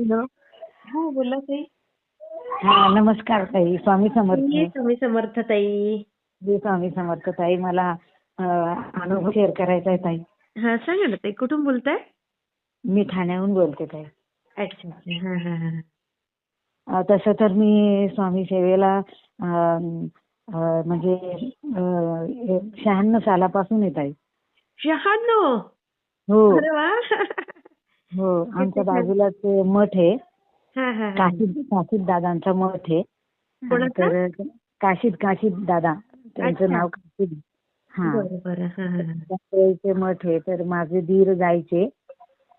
Hello हो बोला ताई. हा नमस्कार ताई. स्वामी समर्थ. स्वामी समर्थ ताई. मी स्वामी समर्थ ताई. मला अं, अनुभव शेअर करायचा आहे ताई. हा सांगा ना ताई कुठून बोलताय? मी ठाण्याहून बोलते ताई. अच्छा अच्छा. हा हा हा. अं, तसं तर मी स्वामी सेवेला अं, म्हणजे शहाण्णव सालापासून येत आहे शहाण्णव? हो. अरे वा. हो आमच्या किती छान. बाजूलाच मठ आहे. हा हा हा. काशीद काशीद दादांचा मठ आहे? तर काशीद काशीद दादा. त्यांचं. नाव काशीद. हा. मठ आहे. तर माझे दीर जायचे.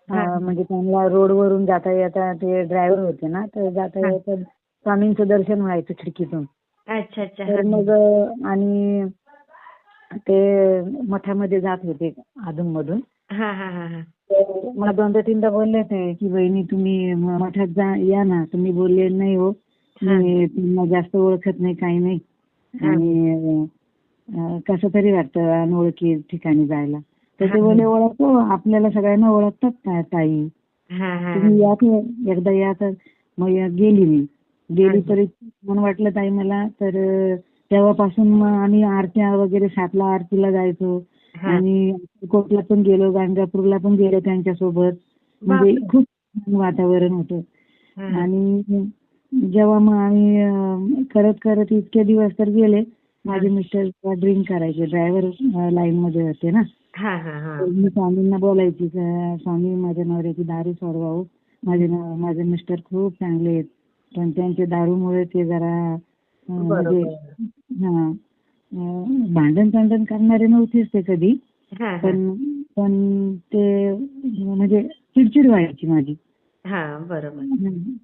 म्हणजे त्यांना रोडवरून जाता येता ते ड्रायव्हर होते ना तर जाता. येता स्वामींचं दर्शन व्हायचं खिडकीतून. अच्छा अच्छा. तर. मग आणि ते मठामध्ये जात होते अधूनमधून. हा हा हा हा. तर मला दोनदा तीनदा बोलले ते की बहिणी तुम्ही मठात जा या ना. तुम्ही बोलले नाही हो. मी तुम्हाला जास्त ओळखत नाही काही नाही. आणि अं, कसं तरी वाटतं अनोळखी ठिकाणी जायला. तर ते. बोलले ओळखतो. आपल्याला सगळ्यांना ओळखतात ता- ताई? हा हा तुम्ही या की एकदा या तर. मग या- गेली मी. गेली. तरी मन वाटलं ताई मला. तर अं, तेव्हापासून मग आम्ही आरत्या वगैरे सातला आरतीला जायचो. आणि कोटला पण गेलो गाणगापूरला पण गेलो त्यांच्यासोबत. म्हणजे. खूप छान वातावरण होतं. आणि जेव्हा मग आम्ही करत करत इतके दिवस तर गेले. माझे मिस्टर ड्रिंक करायचे ड्रायव्हर लाईन मध्ये होते ना. हा हा हा. मी स्वामींना बोलायची का स्वामी माझ्या नवऱ्याची दारू सोडवावं माझे माझे मिस्टर खूप चांगले आहेत. पण त्यांच्या दारूमुळे ते जरा म्हणजे हा. भांडण तांडण करणारे नव्हतेच ते कधी. हा हा. पण पण ते म्हणजे चिडचिड व्हायची माझी. हा बरोबर.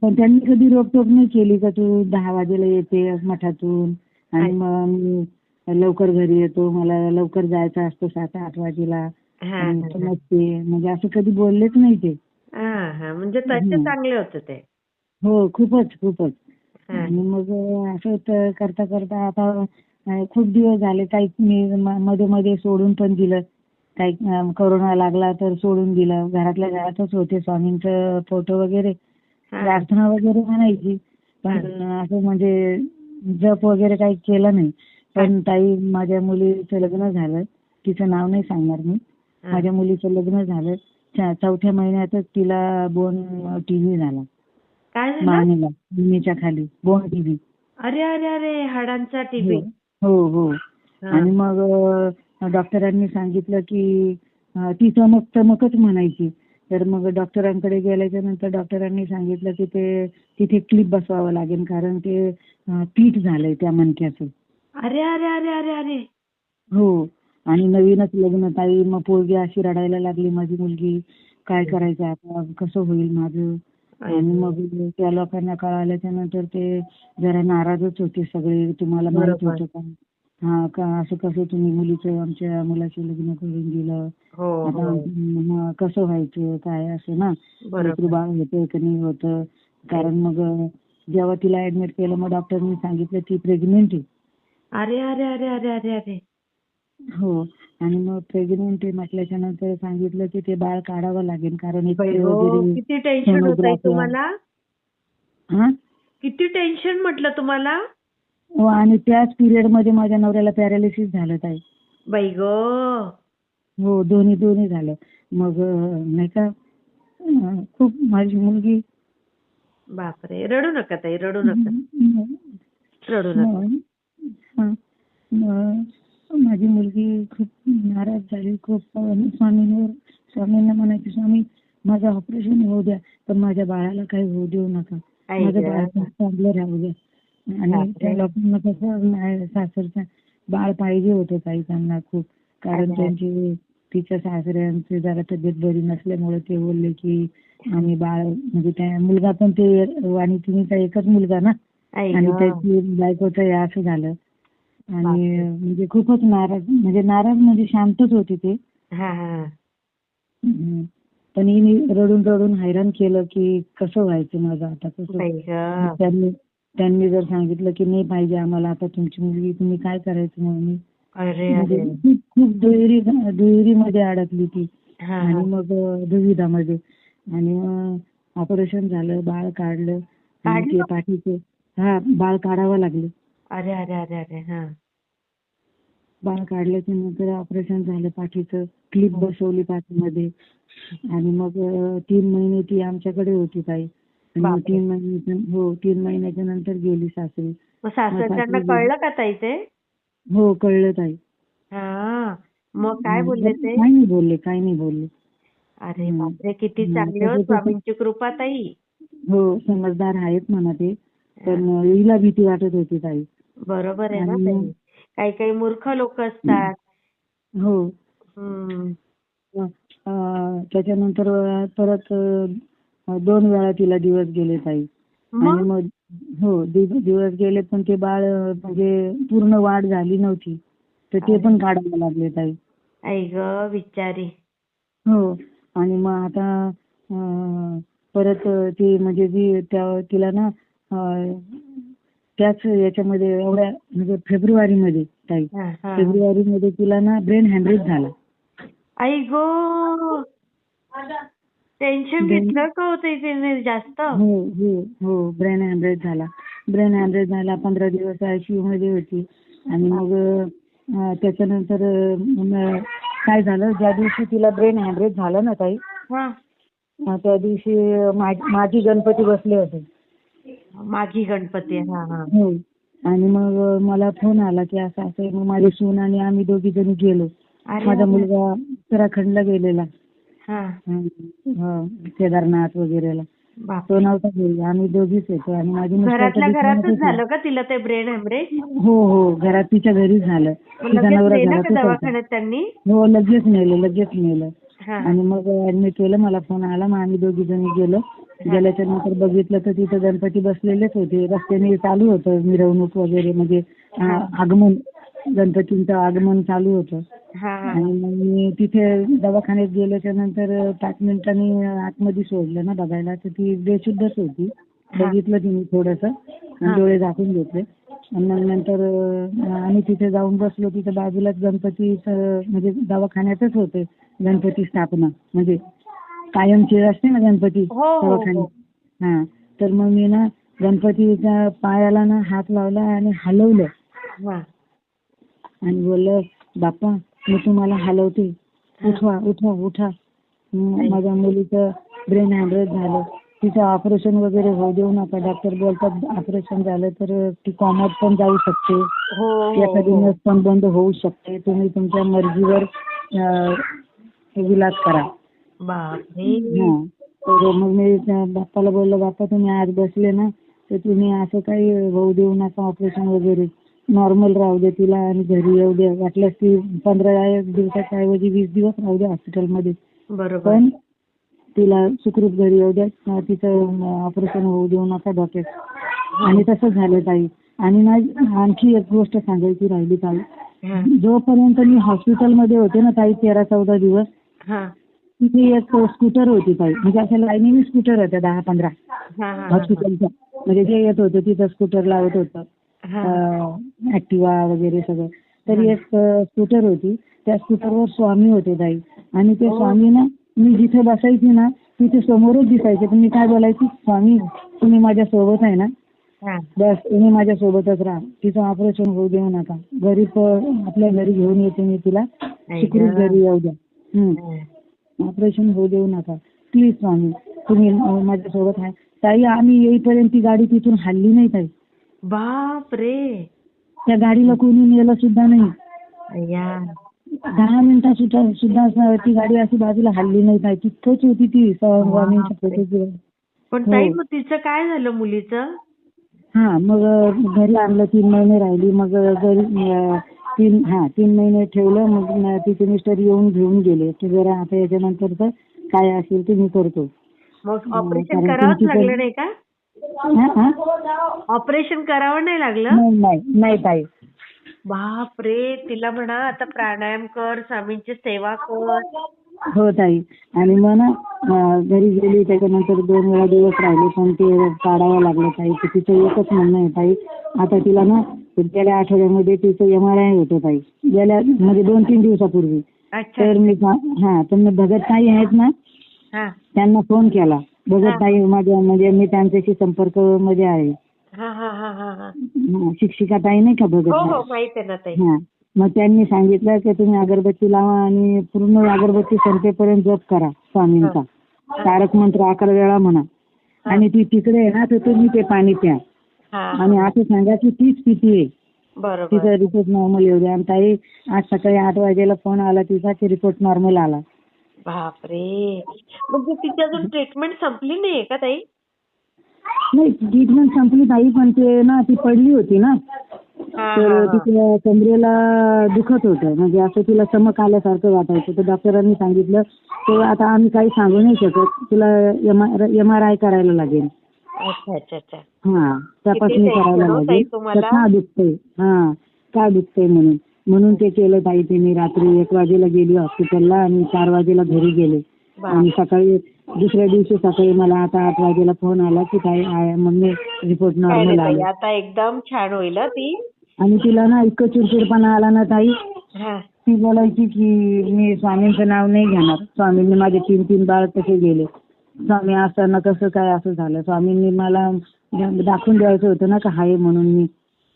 पण त्यांनी कधी रोकटोक नाही केली का तू दहा वाजेला येते मठातून आणि मग मी लवकर घरी येतो मला लवकर जायचं असतं सात आठ वाजेला. हा आणि तू नसते म्हणजे असं कधी बोललेच नाही ते. हा हा. म्हणजे तसे हम्म. चांगले होते ते. हो खूपच खूपच. हा. आणि मग असं त- करता करता आता खूप दिवस झाले काही मी मध्ये मध्ये सोडून पण दिलं. काही कोरोना लागला तर सोडून दिलं. घरातल्या घरातच होते स्वामींचं फोटो वगैरे. हा. प्रार्थना वगैरे म्हणायची. पण असं म्हणजे जप वगैरे काही केलं नाही. पण ताई माझ्या मुलीचं लग्न झालं. तिचं नाव नाही सांगणार मी. हा. माझ्या मुलीचं लग्न झालं. चौथ्या महिन्यातच तिला बोन टीव्ही झाला. मानेला खाली बोन टीव्ही अरे अरे अरे हाडांचा टीबी हो हो. आणि मग डॉक्टरांनी सांगितलं की ती चमक चमकच म्हणायची. तर मग डॉक्टरांकडे गेल्याच्यानंतर डॉक्टरांनी सांगितलं की ते तिथे क्लिप बसवावं लागेल कारण ते पीठ झालंय त्या मणक्याचं. अरे अरे अरे अरे अरे. हो. आणि नवीनच लग्न ताई मग पोरगी अशी रडायला लागली माझी मुलगी काय करायचं आता? कसं होईल माझं? आणि मग त्या लोकांना कळाल्याच्या नंतर ते जरा नाराजच होते सगळे. तुम्हाला माहीत. होतं का? हा का असं कसं तुम्ही मुलीचं आमच्या मुलाचे लग्न करून दिलं? हो आता हो. मग कसं व्हायचं? काय असं ना? लेकरू बाळ होतं की नाही होतं? कारण मग जेव्हा तिला ऍडमिट केलं मग डॉक्टरनी सांगितलं ती प्रेग्नेंट आहे. अरे अरे अरे अरे अरे अरे. हो. आणि मग प्रेग्नेंट आहे म्हटल्याच्या नंतर सांगितलं की ते बाळ काढावं लागेल कारण हो, किती टेन्शन होत. तुम्हाला? हा? किती टेन्शन म्हटलं तुम्हाला? हो आणि त्याच पिरियडमध्ये माझ्या नवऱ्याला पॅरालिसिस झालं ताई. बाई ग. हो दोन्ही दोन्ही झालं. मग नाही का खूप माझी मुलगी बापरे रडू नका ताई रडू नका. रडू नका. माझी मुलगी खूप नाराज झाली खूप स्वामींवर स्वामींना म्हणायची स्वामी माझं ऑपरेशन होऊ द्या पण माझ्या बाळाला काही होऊ देऊ नका माझं. बाळ चांगलं राहू द्या आणि. त्या लोकांना कसं सासरचं बाळ पाहिजे होतं काही त्यांना खूप कारण. त्यांची तिच्या सासऱ्यांची जरा तब्येत बरी नसल्यामुळे ते बोलले की आम्ही बाळ म्हणजे त्या मुलगा पण ते आणि तिन्हीचा एकच मुलगा ना आणि. त्याची बायकोचं असं झालं आणि. म्हणजे खूपच नाराज म्हणजे नाराज म्हणजे शांतच होते ते. हा हा. पण हिने रडून रडून हैराण केलं की कसं व्हायचं माझं आता कसं? त्यांनी त्यांनी जर सांगितलं की नाही पाहिजे आम्हाला आता तुमची मुलगी तुम्ही काय करायचं म्हणून? मी म्हणजे खूप खूप दुहेरी दुहेरीमध्ये अडकली ती. आणि मग दुविधामध्ये. आणि मग ऑपरेशन झालं बाळ काढलं? पाठीचं हा बाळ काढावं लागलं. अरे अरे अरे अरे हा. बाळ काढल्याच्या नंतर ऑपरेशन झालं पाठीचं क्लिप बसवली पाठीमध्ये. आणि मग तीन महिने ती आमच्याकडे होती ताई. आणि. तीन महिन्याच्या हो तीन महिन्याच्या नंतर गेली सासरी. सासरच्यांना सासरी कळलं का ताई ते? हो कळलं ताई. हा. मग काय बोलले ते? काही नाही बोलले काही नाही बोलले. अरे. बापरे किती. चांगले हो स्वामींची कृपा ताई. हो समजदार आहेत म्हणा ते. पण हिला भीती वाटत होती ताई. बरोबर आहे ना ताई. काही काही मूर्ख लोक असतात. हो. हम्म. अं, त्याच्यानंतर परत अं, दोन वेळा तिला दिवस गेले ताई. आणि मग? मग हो दिव- दिवस गेले पण ते बाळ अं, म्हणजे पूर्ण वाढ झाली नव्हती. तर ते पण काढायला लागले ताई. आई ग बिचारी. हो. आणि मग आता अं, परत ती म्हणजे जी त्या तिला ना अं, त्याच याच्यामध्ये एवढ्या म्हणजे फेब्रुवारीमध्ये ताई हा, हा. फेब्रुवारीमध्ये तिला ना ब्रेन हॅमरेज झाला. आई गो! टेन्शन घेतलं का तिने जास्त? हो हो हो ब्रेन हॅमरेज झाला. ब्रेन हॅमरेज झाला पंधरा दिवस आयसीयू मध्ये होती. आणि मग त्याच्यानंतर काय झालं ज्या दिवशी तिला ब्रेन हॅमरेज झालं ना ताई त्या दिवशी माझी गणपती बसले होते. माघी गणपती हा हा. हो. आणि मग मला फोन आला की असं असं आहे. मग माझी सून आणि आम्ही दोघी जणी गेलो. अरे माझा. मुलगा उत्तराखंडला गेलेला. हा. हं, केदारनाथ वगैरेला. बाप तो नव्हता गेला आम्ही दोघीच होतो. आणि माझी मिस्टर घरातल्या घरातच. झालं का तिला ते ब्रेन हॅमरेज हो हो. घरात तिच्या घरीच झालं. तिचा लगेच नवरा नेलं का घरातच होता. दवाखान्यात त्यांनी? हो लगेच नेलं लगेच नेलं. हा. आणि मग ऍडमिट केलं मला फोन आला मग आम्ही दोघी जणी गेलो. गेल्याच्यानंतर बघितलं तर तिथं गणपती बसलेलेच होते. रस्त्याने चालू होतं मिरवणूक वगैरे म्हणजे आगमन गणपतींचं आगमन चालू होतं. आणि मग मी तिथे दवाखान्यात गेल्याच्यानंतर पाच मिनिटांनी आतमध्ये सोडलं ना बघायला. तर ती बेशुद्धच होती. बघितलं तिने थोडस. डोळे झाकून घेतले. आणि मग नंतर आम्ही तिथे जाऊन बसलो. तिथे बाजूलाच गणपतीचं म्हणजे दवाखान्यातच होते गणपती स्थापना. म्हणजे कायमची असते ना गणपती हो, हो, हो. दवाखान्यात? हा. तर मग मी ना गणपतीच्या पायाला ना हात लावला आणि हलवलं. हा. आणि बोललं बाप्पा मी तुम्हाला हलवते. उठवा उठवा उठा. माझ्या मुलीचं ब्रेन हॅमरेज झालं. तिचं ऑपरेशन वगैरे होऊ देऊ नका डॉक्टर बोलतात ऑपरेशन झालं तर ती कॉमत पण जाऊ शकते. हो हो एखादी हो नस पण बंद होऊ शकते. तुम्ही तुमच्या मर्जीवर अं, करा. बापरे. हा. तर मग मी त्या बाप्पाला बोललो बाप्पा तुम्ही आज बसले ना तर तुम्ही असं काही होऊ देऊ नका ऑपरेशन वगैरे. नॉर्मल राहू दे तिला आणि घरी येऊ दे. वाटल्यास ती पंधरा दिवसाच्या ऐवजी वीस दिवस राहू दे हॉस्पिटलमध्ये बरोबर. पण तिला सुखरूप घरी येऊ द्या. अं, तिचं ऑपरेशन होऊ देऊ नका डॉक्टर आणि तसंच झालं ताई. आणि ना आणखी एक गोष्ट सांगायची राहिली ताई. हा. जोपर्यंत मी हॉस्पिटलमध्ये होते ना ताई तेरा चौदा दिवस हा. तिथे एक स्कूटर होती ताई म्हणजे अशा लाईनीने स्कूटर होत्या दहा पंधरा. हा हा हॉस्पिटलच्या म्हणजे जे येत होतं तिथं स्कूटर लावत होतं. हा. ऍक्टिवा वगैरे सगळं. तर एक स्कूटर होती. त्या स्कूटरवर स्वामी होते ताई आणि ते स्वामी ना मी जिथे बसायची ना तिथे समोरच दिसायचे. पण मी काय बोलायची? स्वामी तुम्ही माझ्या सोबत आहे ना? हा. बस तुम्ही माझ्या सोबतच राहा. तिचं ऑपरेशन होऊ देऊ नका. घरी प- आपल्या घरी घेऊन येते मी तिला. सुखरूप घरी येऊ द्या. हम्म. ऑपरेशन होऊ देऊ नका. प्लीज स्वामी तुम्ही माझ्यासोबत आहे. ताई आम्ही येईपर्यंत ती गाडी तिथून हल्ली नाही ताई. बाप रे. त्या गाडीला कोणी नेलं सुद्धा नाही. दहा मिनिटं सुद्धा सुद्धा ती गाडी अशी बाजूला हल्ली नाही ताई. तिथंच होती ती स्वामींच्या पण हो. ताई मग तिचं काय झालं मुलीचं? हा मग घरी आणलं तीन महिने राहिली. मग घरी तीन हा तीन महिने ठेवलं मग तिचे मिस्टर येऊन घेऊन गेले. की जरा आता याच्यानंतरचं काय असेल ते मी करतो. मग ऑपरेशन करावंच लागलं नाही का? ऑपरेशन करावं नाही लागलं? नाही नाही ताई. बाप रे तिला म्हणा आता प्राणायाम कर स्वामींची सेवा कर. हो ताई. आणि मग ना घरी गेली त्याच्यानंतर दोन वेळा दिवस राहिले पण ते काढावं लागलं ताई. तिचं एकच म्हणणं आहे ताई. आता तिला ना गेल्या आठवड्यामध्ये तिचं एम आर आय होतं ताई. गेल्या म्हणजे दोन तीन दिवसापूर्वी. अच्छा. तर मी हा तर मी भगत ताई आहेत ना हा. त्यांना फोन केला. भगत ताई माझ्या म्हणजे मी त्यांच्याशी संपर्कमध्ये आहे. हा हा हा हा हा. हा, शिक्षिका ताई नाही का भगत हो ताई? हो माहीत आहे ना ताई. हा. मग त्यांनी सांगितलं की तुम्ही अगरबत्ती लावा आणि पूर्ण अगरबत्ती संपेपर्यंत जप करा स्वामींचा. तारक मंत्र अकरा वेळा म्हणा. आणि ती तिकडे आहे ना तर तुम्ही ते पाणी प्या. आणि असं सांगा की तीच पिती आहे. बरोबर. तिचा रिपोर्ट नॉर्मल येऊ द्या आणि ताई आज सकाळी आठ वाजेला फोन आला तिचा की रिपोर्ट नॉर्मल आला. बापरे. म्हणजे तिची अजून ट्रीटमेंट संपली नाहीये का ताई? नाही ट्रीटमेंट संपली ताई पण ते ना ती पडली होती ना. तर तिच्या कमरेला दुखत होतं. म्हणजे असं तिला चमक आल्यासारखं वाटायचं. तर डॉक्टरांनी सांगितलं तर आता आम्ही काही सांगू नाही शकत. तुला एम आर आय करायला लागेल. अच्छा अच्छा अच्छा. हा तपासणी करायला हो लागेल. का दुखतंय हा का दुखतंय म्हणून? म्हणून ते केलं ताई ते मी रात्री एक वाजेला गेली हॉस्पिटलला आणि चार वाजेला घरी गेले. आणि सकाळी दुसऱ्या दिवशी सकाळी मला आता आठ वाजेला फोन आला की ताई मम्मी रिपोर्ट नॉर्मल आला. आता एकदम छान होईल हं ती? आणि तिला ना इतकं चिडचिडपणा आला ना ताई हा. ती बोलायची की मी स्वामींचं नाव नाही घेणार. स्वामींनी माझे तीन तीन बाळ तसे गेले. स्वामी असताना कसं काय असं झालं? स्वामींनी मला दाखवून द्यायचं होतं ना का हाय म्हणून मी.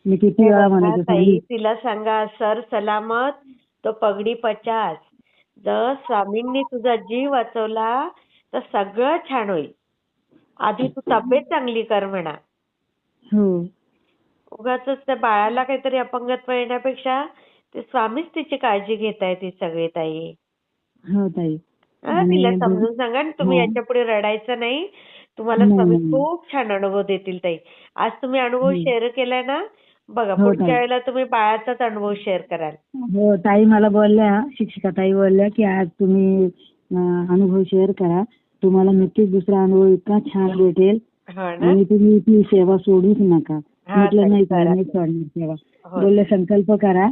मी किती वेळा म्हणायचं ताई स्वामी. तिला सांगा सर सलामत तो पगडी पचास. जर स्वामींनी तुझा जीव वाचवला तर सगळं छान होईल. आधी तू तब्येत चांगली कर म्हणा. हो. उगाच त्या बाळाला काहीतरी अपंगत्व येण्यापेक्षा ते स्वामीच तिची काळजी घेत आहे ती सगळी ताई. हो ताई. हं, तिला समजून सांगा तुम्ही हो. याच्यापुढे रडायचं नाही तुम्हाला. खूप छान अनुभव देतील ताई आज तुम्ही अनुभव हं. शेअर केलाय ना बघा हो, पुढच्या. वेळेला तुम्ही बाळाचाच अनुभव शेअर कराल हो ताई मला बोलल्या शिक्षिका ताई बोलल्या की आज तुम्ही अनुभव शेअर करा तुम्हाला नक्कीच दुसरा अनुभव इतका छान भेटेल आणि तुम्ही ती सेवा सोडूच नका म्हटलं नाही. नाही सोडणार सेवा. बोलले संकल्प करा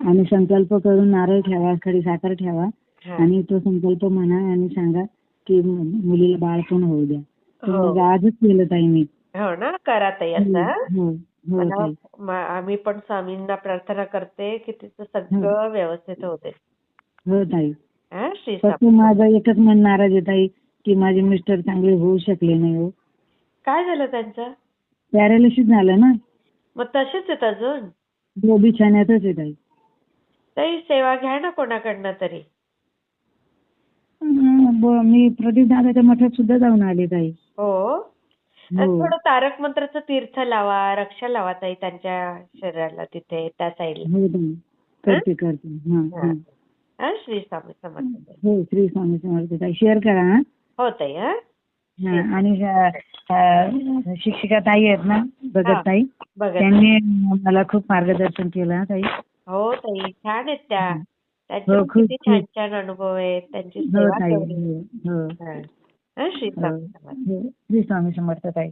आणि संकल्प करून नारळ ठेवा खडी साखर ठेवा. आणि तो संकल्प म्हणा आणि सांगा की मुलीला बाळ पण होऊ द्या. तर हो. आजच केलं ताई मी. हो ना? करा ताई असं हं? हो हो आम्ही पण स्वामींना प्रार्थना करते की तिचं सगळं व्यवस्थित होते हो ताई. हं? श्री फक्त माझं एकच मन नाराज आहे ताई की माझे मिस्टर चांगले होऊ शकले नाही हो. काय झालं त्यांचं? पॅरालिसिस झालं ना. मग तसेच आहेत अजून? तो बिछाण्यातच आहे ताई. ताई सेवा घ्या ना कोणाकडनं तरी. हं, मी प्रदीप दादाच्या मठात सुद्धा जाऊन आले ताई. हो? हो. थोडं तारक मंत्राचं तीर्थ लावा रक्षा लावा ताई त्यांच्या शरीराला तिथे त्या साईडला. हो ताई करते करते. हां हां. हं? श्री स्वामी समर्थ. ताई. हो श्री स्वामी समर्थ ताई. शेअर करा हा. हो ताई हं? हा, आणि अ, अ, शिक्षिका ताई आहेत ना हा. भगत ताई बघा त्यांनी मला खूप मार्गदर्शन केलं हा ताई. हो ताई छान आहेत त्या. त्यांचे हो, किती छान छान अनुभव आहेत त्यांची हो सेवा समर्थ. हो. श्री स्वामी समर्थ ताई.